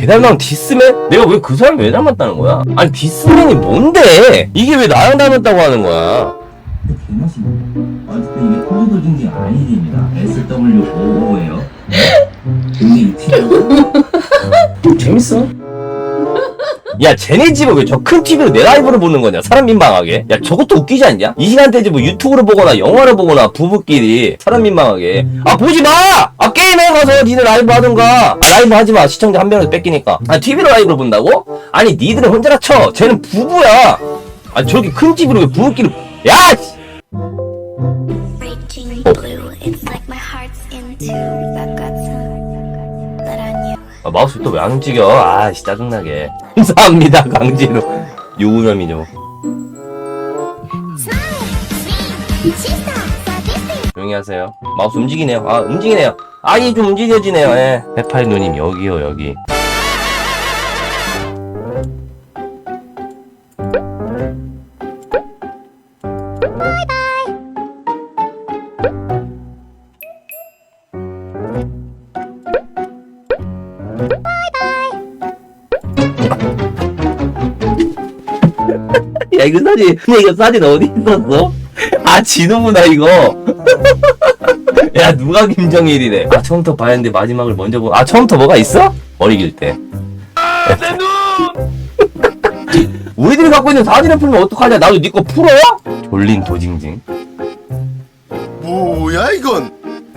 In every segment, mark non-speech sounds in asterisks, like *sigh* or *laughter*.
괴달랑 디스맨? 내가 왜 그 사람 왜 닮았다는 거야? 아니 디스맨이 뭔데? 이게 왜 나랑 닮았다고 하는 거야? 개맛이네. 어쨌든 이게 포도도 중지 아니입니다. SW55예요. 근데 이 팀 재밌어. 야, 쟤네 집을 왜저 큰 TV로 내 라이브를 보는 거냐? 사람 민망하게. 야, 저것도 웃기지 않냐? 이 시간대지 뭐 유튜브를 보거나 영화를 보거나 부부끼리 사람 민망하게. 아, 보지 마! 아, 게임에 가서 니네 라이브 하든가. 아, 라이브 하지 마. 시청자 한 명에서 뺏기니까. 아, TV로 라이브를 본다고? 아니, 니들은 혼자라 쳐. 쟤는 부부야. 아, 저렇게 큰 TV로 왜 부부끼리. 야! 씨! Breaking 아, 마우스 또 왜 안 움직여? 아, 씨, 짜증나게. *laughs* 감사합니다, 강진우. 요우념이죠. 조용히 하세요. 마우스 움직이네요. 아, 움직이네요. 아이 좀 움직여지네요. 예. 해파리 누님, 여기요, 여기. 야, 이거 사진, 근데 이거 사진 어디 있었어? 아, 진우구나, 이거. *laughs* 야, 누가 김정일이래. 아, 처음부터 봐야 하는데 마지막을 먼저 보. 아, 처음부터 뭐가 있어? 머리 길 때. 아, 내 눈! 우리들이 갖고 있는 사진을 풀면 어떡하냐? 나도 네거 풀어? 졸린 도징징. 뭐야 이건?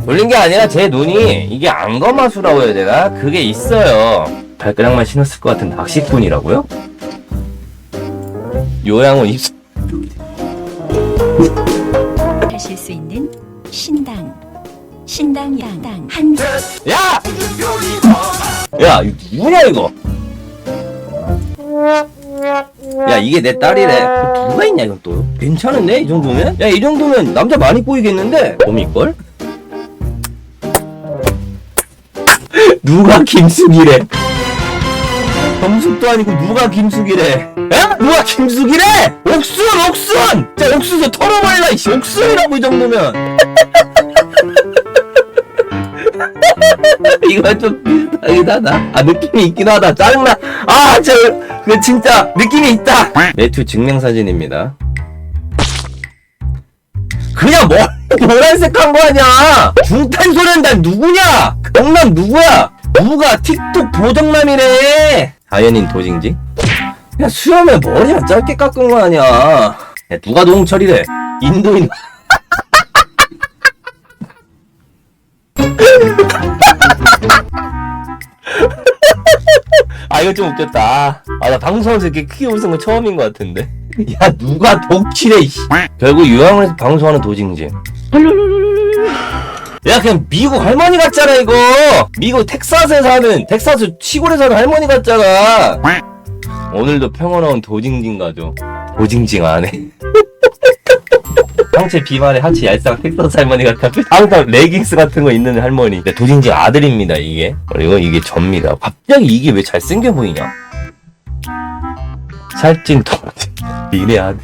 졸린 게 아니라 제 눈이 이게 안검하수라고 해야 되나? 그게 있어요. 발가락만 신었을 것 같은 낚시꾼이라고요? 요양원 입술. 하실 수 있는 신당 신당당 한 야! 야, 이거 누구냐, 이거? 야, 이게 내 딸이래. 또 누가 있냐, 이건 또. 괜찮은데, 이 정도면? 야, 이 정도면 남자 많이 보이겠는데? 봄이걸? *laughs* 누가 김숙이래? 정숙도 아니고 누가 김숙이래? 야? 누가 김숙이래? 옥순, 옥순! 자, 옥순서 털어버리라, 이씨. 옥순이라고, 이 정도면. *laughs* 이거 좀 비슷하긴 하다. 아, 느낌이 있긴 하다. 짜증나. 아, 저, 그 진짜 느낌이 있다. 매튜 증명사진입니다. 그냥 뭐, *laughs* 노란색 한 거 아니야? 중탄소년단 누구냐? 경남 누구야? 누가 틱톡 보정남이래? 자연인 도징징? 그냥 수염에 머리만 짧게 깎은 거 아니야? 야, 누가 노홍철이래? 인도인. *laughs* 아 이거 좀 웃겼다. 아 나 방송에서 이렇게 크게 웃은 건 처음인 것 같은데. 야 누가 독칠해. 결국 유학원에서 방송하는 도징징. *laughs* 야 그냥 미국 할머니 같잖아 이거. 미국 텍사스에 사는 텍사스 시골에 사는 할머니 같잖아. 오늘도 평화로운 도징징 가죠. 도징징 안해. 상체 비만에 하체 얄쌍 텍사스 할머니 같아. *laughs* 항상 레깅스 같은 거 입는 할머니. 근데 도징징 아들입니다, 이게. 그리고 이게 접니다. 갑자기 이게 왜 잘생겨 보이냐? 살찐 도징. 미래 *laughs* 아들.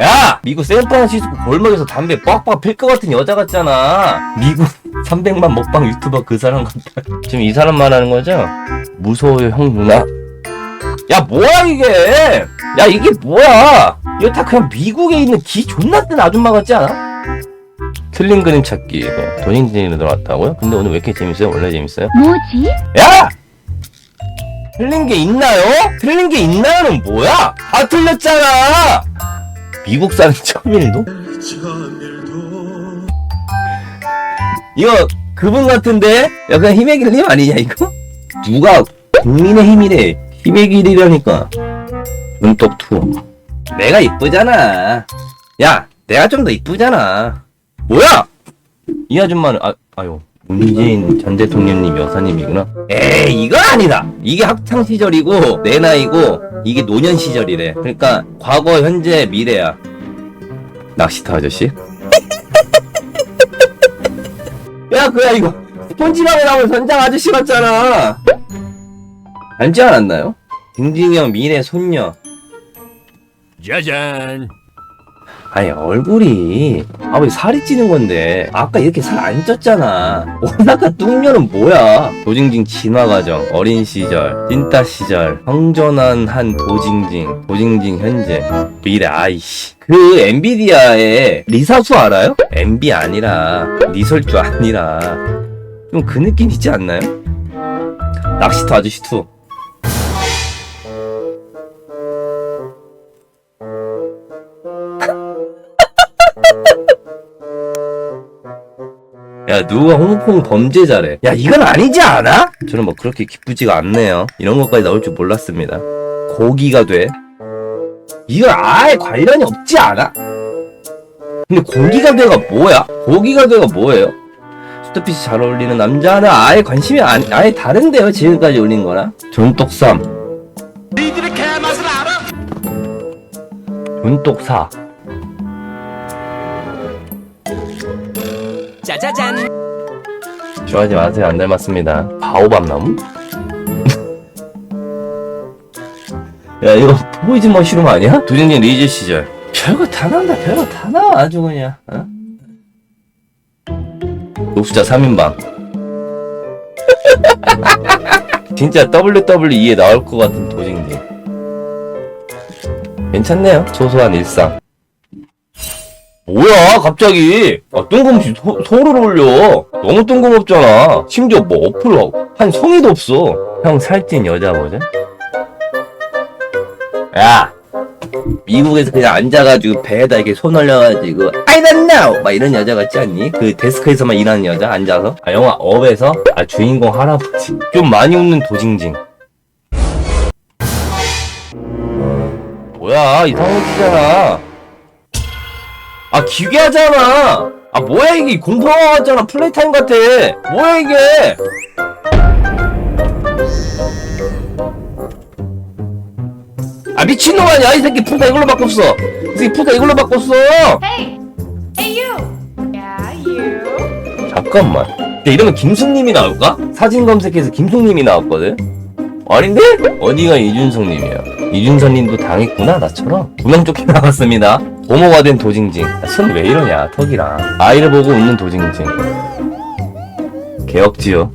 야! 미국 샌프란시스코 골목에서 담배 빡빡 필 것 같은 여자 같잖아. 미국 *laughs* 300만 먹방 유튜버 그 사람 같다. 지금 이 사람 말하는 거죠? 무서워요, 형 누나. 야, 뭐야, 이게? 야, 이게 뭐야? 이거 다 그냥 미국에 있는 기 존나 뜬 아줌마 같지 않아? 틀린 그림 찾기 도인진으로 들어왔다고요? 근데 오늘 왜 이렇게 재밌어요? 원래 재밌어요? 뭐지? 야! 틀린 게 있나요? 틀린 게 있나요는 뭐야? 다 틀렸잖아! 미국 사는 천일도? 이거 그분 같은데? 약간 힘의 길님 아니냐 이거? 누가 국민의 힘이래. 힘의 길이라니까. 눈독 투 내가 이쁘잖아. 야 내가 좀 더 이쁘잖아. 뭐야? 이 아줌마는 아 아유 문재인 전 대통령님 여사님이구나. 에이 이건 아니다! 이게 학창 시절이고 내 나이고 이게 노년 시절이래. 그러니까 과거 현재 미래야. 낚시터 아저씨? *laughs* 야 그야 이거. 스폰지밥에 나오는 선장 아저씨 같잖아. 닮지 않았나요? 딩딩형 미래 손녀. 짜잔. 아니 얼굴이 아왜 살이 찌는 건데 아까 이렇게 살 안 쪘잖아. 오나카 뚱녀는 뭐야? 도징징 진화 과정 어린 시절 찐따 시절 성전한 한 도징징 도징징 현재. 미래 아이씨. 그 엔비디아의 리사수 알아요? 엔비 아니라 리설주 아니라. 좀 그 느낌 있지 않나요? 낚시터 아저씨 2 야 누가 홍콩 범죄자래 야 이건 아니지 않아? 저는 뭐 그렇게 기쁘지가 않네요 이런 것까지 나올 줄 몰랐습니다 고기가 돼 이건 아예 관련이 없지 않아? 근데 고기가 돼가 뭐야? 고기가 돼가 뭐예요? 수트핏이 잘 어울리는 남자는 아예 관심이 안, 아예 다른데요 지금까지 올린 거랑 존똑삼 니들의 개맛을 알아? 존똑사 짜자잔. 좋아하지 마세요. 안 닮았습니다. 바오밤나무? 야, 이거 포이즈 머시룸 아니야? 도진진 리즈 시절. 별거 다 나온다, 별거 다 나와, 아주 그냥. 어? 녹수자 3인방. *laughs* 진짜 WWE에 나올 것 같은 도징진. 괜찮네요. 소소한 일상. 뭐야 갑자기? 아, 뜬금없이 소, 소를 올려. 너무 뜬금없잖아. 심지어 뭐 어플 한 송이도 없어. 형 살찐 여자 버전? 야 미국에서 그냥 앉아가지고 배에다 이렇게 손 올려가지고 I don't know! 막 이런 여자 같지 않니? 그 데스크에서만 일하는 여자 앉아서? 아 영화 업에서? 아 주인공 할아버지. 좀 많이 웃는 도징징. 뭐야 이상한 티잖아 아 기괴하잖아. 아 뭐야 이게. 공포영화 같잖아. 플레이타임 같아. 뭐야 이게. 아 미친놈 아니야? 이 새끼 풀다 이걸로 바꿨어. 이 새끼 풀다 이걸로 바꿨어. Hey! Hey, you! Yeah, you. 잠깐만. 야, 이러면 김숙님이 나올까? 사진 검색해서 김숙님이 나왔거든? 아닌데? 어디가 이준석님이야. 이준석님도 당했구나 나처럼. 구명 조끼 *laughs* 나갔습니다 고모가 된 도징징. 손 왜 이러냐 턱이랑. 아이를 보고 웃는 도징징. 개혁지요.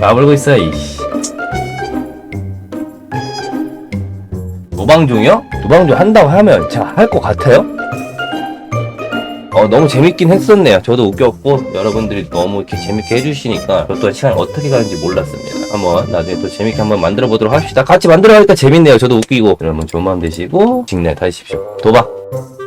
까불고 있어 이씨. 노방종이요? 노방종 한다고 하면 제가 할 것 같아요? 어, 너무 재밌긴 했었네요. 저도 웃겼고, 여러분들이 너무 이렇게 재밌게 해주시니까, 저 또한 시간 어떻게 가는지 몰랐습니다. 한번, 나중에 또 재밌게 한번 만들어 보도록 합시다. 같이 만들어 가니까 재밌네요. 저도 웃기고. 여러분 좋은 마음 되시고, 직내 다니십시오. 도박!